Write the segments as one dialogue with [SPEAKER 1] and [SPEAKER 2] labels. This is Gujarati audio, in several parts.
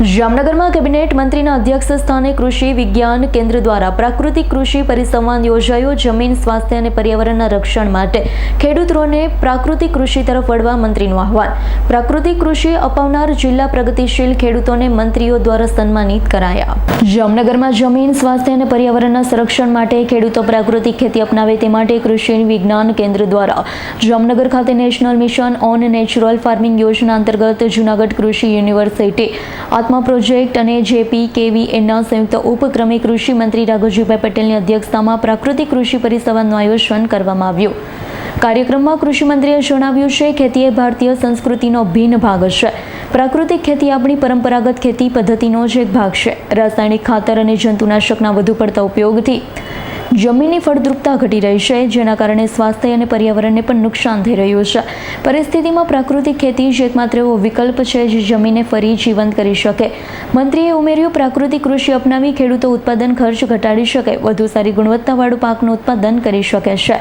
[SPEAKER 1] જામનગરમાં કેબિનેટ મંત્રીના અધ્યક્ષ સ્થાને કૃષિ વિજ્ઞાન કેન્દ્ર દ્વારા પ્રાકૃતિક કૃષિ પરિસંવાદ યોજાયો. જમીન, સ્વાસ્થ્ય અને પર્યાવરણના રક્ષણ માટે ખેડૂતોને પ્રાકૃતિક કૃષિ તરફ વળવા મંત્રીનું આહવાન. પ્રાકૃતિક કૃષિ અપાવનાર જિલ્લા પ્રગતિશીલ ખેડૂતોને મંત્રીઓ દ્વારા સન્માનિત કરાયા. જામનગરમાં જમીન, સ્વાસ્થ્ય અને પર્યાવરણના સંરક્ષણ માટે ખેડૂતો પ્રાકૃતિક ખેતી અપનાવે તે માટે કૃષિ વિજ્ઞાન કેન્દ્ર દ્વારા જામનગર ખાતે national mission on natural farming યોજના અંતર્ગત જૂનાગઢ કૃષિ યુનિવર્સિટી આત્મા પ્રોજેક્ટ અને જેપી કેવી એના સંયુક્ત ઉપક્રમે કૃષિ મંત્રી રાઘુજીભાઈ પટેલની અધ્યક્ષતામાં પ્રાકૃતિક કૃષિ પરિસંવાદનું આયોજન કરવામાં આવ્યું. કાર્યક્રમમાં કૃષિમંત્રીએ જણાવ્યું છે ખેતી એ ભારતીય સંસ્કૃતિનો ભિન્ન ભાગ છે. પ્રાકૃતિક ખેતી આપણી પરંપરાગત ખેતી પદ્ધતિનો જ એક ભાગ છે. રાસાયણિક ખાતર અને જંતુનાશકના વધુ પડતા ઉપયોગથી જમીનની ફળદ્રુપતા ઘટી રહી છે, જેના કારણે સ્વાસ્થ્ય અને પર્યાવરણને પણ નુકસાન થઈ રહ્યું છે. પરિસ્થિતિમાં પ્રાકૃતિક ખેતી જ એકમાત્ર એવો વિકલ્પ છે, જે જમીનને ફરી જીવંત કરી શકે. મંત્રીએ ઉમેર્યું, પ્રાકૃતિક કૃષિ અપનાવી ખેડૂતો ઉત્પાદન ખર્ચ ઘટાડી શકે, વધુ સારી ગુણવત્તાવાળું પાકનું ઉત્પાદન કરી શકે છે.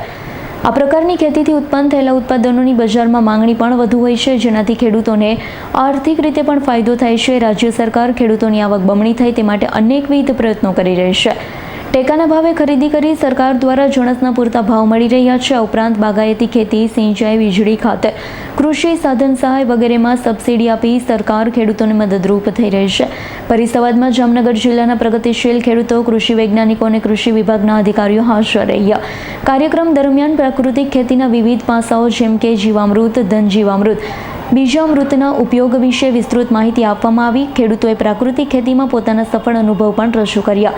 [SPEAKER 1] આ પ્રકારની ખેતીથી ઉત્પન્ન થયેલા ઉત્પાદનોની બજારમાં માંગણી પણ વધુ હોય છે, જેનાથી ખેડૂતોને આર્થિક રીતે પણ ફાયદો થાય છે. રાજ્ય સરકાર ખેડૂતોની આવક બમણી થાય તે માટે અનેકવિધ પ્રયત્નો કરી રહી છે. ટેકાના ભાવે ખરીદી કરી સરકાર દ્વારા જણસના પૂરતા ભાવ મળી રહ્યા છે. ઉપરાંત બાગાયતી ખેતી, સિંચાઈ, વીજળી ખાતે કૃષિ સાધન સહાય વગેરેમાં સબસિડી આપી સરકાર ખેડૂતોને મદદરૂપ થઈ રહી છે. પરિસંવાદમાં જામનગર જિલ્લાના પ્રગતિશીલ ખેડૂતો, કૃષિ વૈજ્ઞાનિકો અને કૃષિ વિભાગના અધિકારીઓ હાજર રહ્યા. કાર્યક્રમ દરમિયાન પ્રાકૃતિક ખેતીના વિવિધ પાસાઓ જેમ કે જીવામૃત ધન જીવામૃત બીજામૃતના ઉપયોગ વિશે વિસ્તૃત માહિતી આપવામાં આવી. ખેડૂતોએ પ્રાકૃતિક ખેતીમાં પોતાના સફળ અનુભવ પણ રજૂ કર્યા.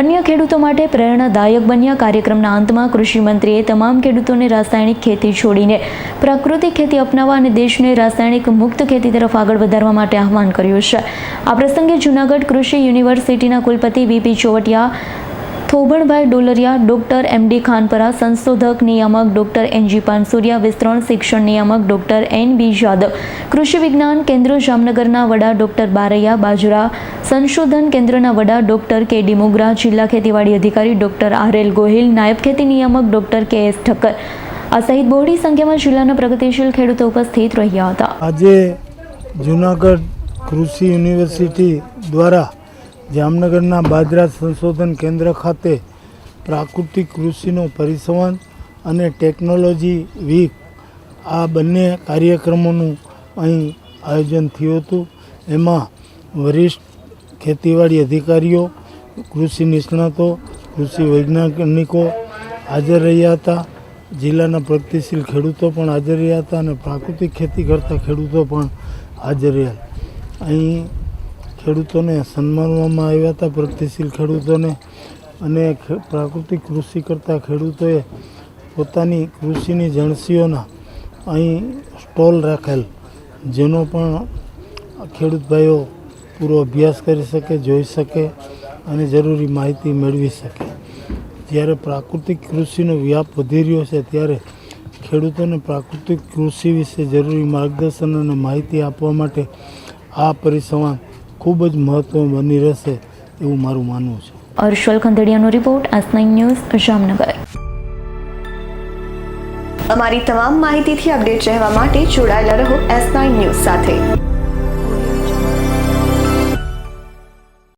[SPEAKER 1] અન્ય ખેડૂતો માટે પ્રેરણાદાયક બન્યા કાર્યક્રમના અંતમાં કૃષિમંત્રીએ તમામ ખેડૂતોને રાસાયણિક ખેતી છોડીને પ્રાકૃતિક ખેતી અપનાવવા અને દેશને રાસાયણિક મુક્ત ખેતી તરફ આગળ વધારવા માટે આહવાન કર્યું છે. આ પ્રસંગે જૂનાગઢ કૃષિ યુનિવર્સિટીના કુલપતિ VP Chovatiya Thobanbhai Dolariya, doctor MD Khanpara, સંશોધક નિયામક ડોક્ટર એનજી પાનસુરિયા, વિસ્તરણ શિક્ષણ નિયામક ડોક્ટર એન બી જાદવ, કૃષિ વિજ્ઞાન કેન્દ્ર જામનગરના વડા ડોક્ટર બારૈયા બાજરા, સંશોધન કેન્દ્રના વડા ડોક્ટર કે ડી મુગરા, જિલ્લા ખેતીવાડી અધિકારી ડોક્ટર આર એલ ગોહિલ, નાયબ ખેતી નિયામક ડોક્ટર કે એસ ઠક્કર. આ સહિત બહોળી સંખ્યામાં જિલ્લાના પ્રગતિશીલ ખેડૂતો ઉપસ્થિત રહ્યા હતા.
[SPEAKER 2] આજે જુનાગઢ કૃષિ યુનિવર્સિટી દ્વારા જામનગરના બાજરા સંશોધન કેન્દ્ર ખાતે પ્રાકૃતિક કૃષિનો પરિસંવાદ અને ટેકનોલોજી વીક આ બંને કાર્યક્રમોનું અહીં આયોજન થયું હતું. એમાં વરિષ્ઠ ખેતીવાડી અધિકારીઓ, કૃષિ નિષ્ણાતો, કૃષિ વૈજ્ઞાનિકો હાજર રહ્યા હતા. જિલ્લાના પ્રગતિશીલ ખેડૂતો પણ હાજર રહ્યા હતા અને પ્રાકૃતિક ખેતી કરતા ખેડૂતો પણ હાજર રહ્યા. અહીં ખેડૂતોને સન્માનવામાં આવ્યા હતા પ્રગતિશીલ ખેડૂતોને અને પ્રાકૃતિક કૃષિ કરતા ખેડૂતોએ પોતાની કૃષિની જણસીઓના અહીં સ્ટોલ રાખેલ, જેનો પણ ખેડૂત ભાઈઓ પૂરો અભ્યાસ કરી શકે, જોઈ શકે અને જરૂરી માહિતી મેળવી શકે. જ્યારે પ્રાકૃતિક કૃષિનો વ્યાપ વધી રહ્યો છે, ત્યારે ખેડૂતોને પ્રાકૃતિક કૃષિ વિશે જરૂરી માર્ગદર્શન અને માહિતી આપવા માટે આ પરિસંવાદ ખૂબ જ મહત્ત્વ બની રહેશે એવું મારું માનવું છે.
[SPEAKER 1] Arshal ખંડેડિયાનો report S nine news Jamnagar.
[SPEAKER 3] અમારી તમામ માહિતીથી અપડેટ રહેવા માટે જોડાયેલા રહો એસ નાઇન ન્યૂઝ સાથે.